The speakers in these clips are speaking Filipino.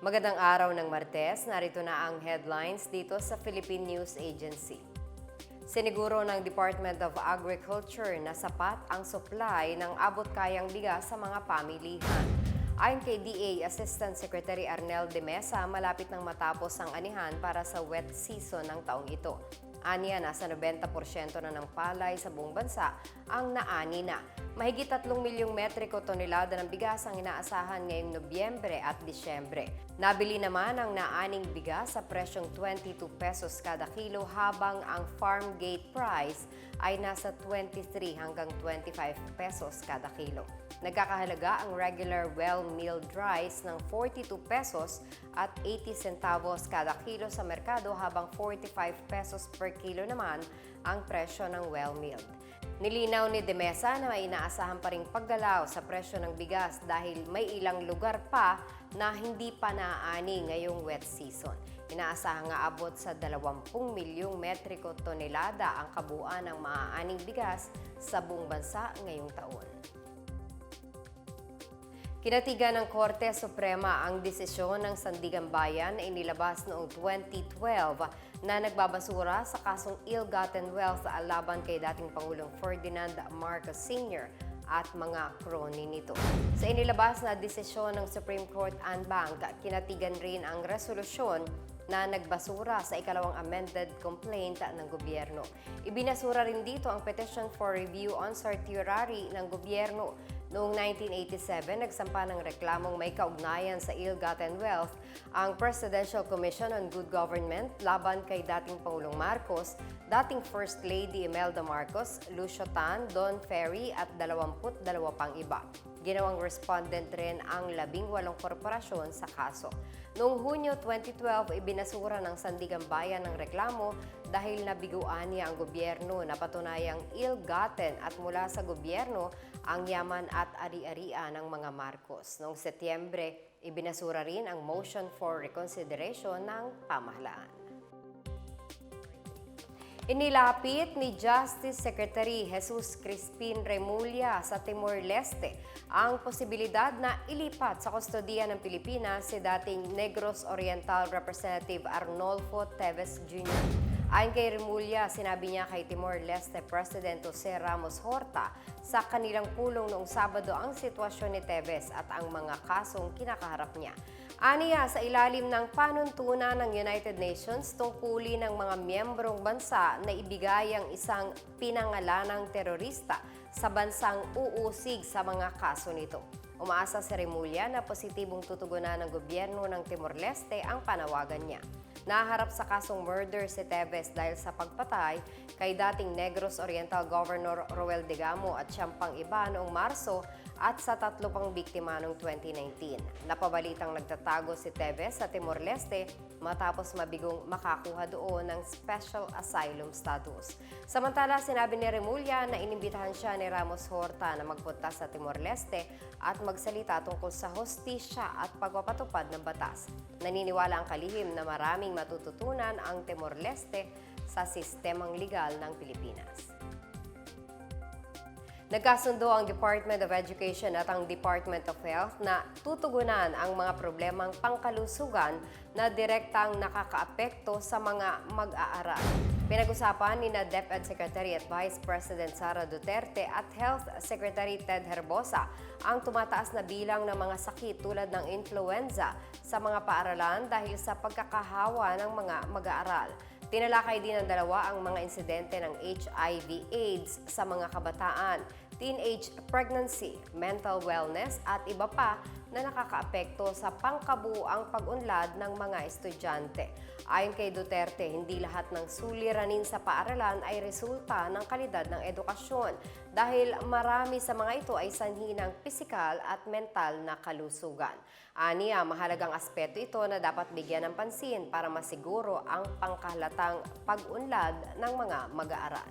Magandang araw ng Martes, narito na ang headlines dito sa Philippine News Agency. Siniguro ng Department of Agriculture na sapat ang supply ng abot-kayang bigas sa mga pamilihan. Ayon kay DA Assistant Secretary Arnel de Mesa, malapit nang matapos ang anihan para sa wet season ng taong ito. Aniya, nasa 90% na ng palay sa buong bansa ang naani na. Mahigit 3 milyong metriko tonelada ng bigas ang inaasahan ngayong Nobyembre at Disyembre. Nabili naman ang naaning bigas sa presyong 22 pesos kada kilo habang ang farm gate price ay nasa 23 hanggang 25 pesos kada kilo. Nagkakahalaga ang regular well-milled rice ng 42 pesos at 80 centavos kada kilo sa merkado habang 45 pesos per kilo naman ang presyo ng well-milled. Nilinaw ni Demesa na may inaasahan pa ring paggalaw sa presyo ng bigas dahil may ilang lugar pa na hindi pa naaani ngayong wet season. Inaasahan nga abot sa 20 milyong metriko tonelada ang kabuuan ng maaaning bigas sa buong bansa ngayong taon. Kinatigan ng Korte Suprema ang desisyon ng Sandigan Bayan na inilabas noong 2012 na nagbabasura sa kasong ill-gotten wealth laban kay dating Pangulong Ferdinand Marcos Sr. at mga kroni nito. Sa inilabas na desisyon ng Supreme Court and Bank, kinatigan rin ang resolusyon na nagbasura sa ikalawang amended complaint ng gobyerno. Ibinasura rin dito ang petition for review on certiorari ng gobyerno Noong 1987, nagsampa ng reklamong may kaugnayan sa ill-gotten wealth ang Presidential Commission on Good Government laban kay dating Pangulong Marcos, dating First Lady Imelda Marcos, Lucio Tan, Don Ferry at 22 pang iba. Ginawang respondent rin ang 18 korporasyon sa kaso. Noong Hunyo 2012, ibinasura ng Sandigan Bayan ng reklamo dahil nabiguan niya ang gobyerno na patunayang ill-gotten at mula sa gobyerno ang yaman at ari-arian ng mga Marcos. Noong Setyembre, ibinasura rin ang motion for reconsideration ng pamahalaan. Inilapit ni Justice Secretary Jesus Crispin Remulla sa Timor-Leste ang posibilidad na ilipat sa kustodiya ng Pilipinas si dating Negros Oriental Representative Arnolfo Teves Jr. Ayon kay Remulla, sinabi niya kay Timor-Leste President Jose Ramos Horta sa kanilang pulong noong Sabado ang sitwasyon ni Teves at ang mga kasong kinakaharap niya. Aniya sa ilalim ng panuntunan ng United Nations tungkulin ng mga miyembrong bansa na ibigay ang isang pinangalanang terorista sa bansang uusig sa mga kaso nito. Umaasa si Remulla na positibong tutugunan ng gobyerno ng Timor-Leste ang panawagan niya. Naharap sa kasong murder si Teves dahil sa pagpatay kay dating Negros Oriental Governor Roel Digamo at siyang pang iba noong Marso at sa tatlo pang biktima noong 2019. Napabalitang nagtatago si Teves sa Timor-Leste matapos mabigong makakuha doon ng Special Asylum Status. Samantala, sinabi ni Remulla na inimbitahan siya ni Ramos Horta na magpunta sa Timor-Leste at magsalita tungkol sa hostisya at pagpapatupad ng batas. Naniniwala ang kalihim na maraming matututunan ang Timor-Leste sa sistemang legal ng Pilipinas. Nagkasundo ang Department of Education at ang Department of Health na tutugunan ang mga problemang pangkalusugan na direktang nakakaapekto sa mga mag-aaral. Pinag-usapan ni na DepEd Secretary at Vice President Sara Duterte at Health Secretary Ted Herbosa ang tumataas na bilang ng mga sakit tulad ng influenza sa mga paaralan dahil sa pagkakahawa ng mga mag-aaral. Tinalakay din ng dalawa ang mga insidente ng HIV-AIDS sa mga kabataan, teenage pregnancy, mental wellness at iba pa na nakakaapekto sa pangkabuang pag-unlad ng mga estudyante. Ayon kay Duterte, hindi lahat ng suliranin sa paaralan ay resulta ng kalidad ng edukasyon dahil marami sa mga ito ay sanhi ng pisikal at mental na kalusugan. Aniya, mahalagang aspeto ito na dapat bigyan ng pansin para masiguro ang pangkahalatang pag-unlad ng mga mag-aaral.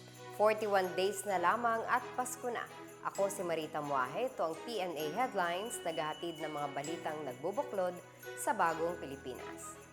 41 days na lamang at Pasko na. Ako si Marita Muahe, ito ang PNA Headlines, naghahatid ng mga balitang nagbubuklod sa bagong Pilipinas.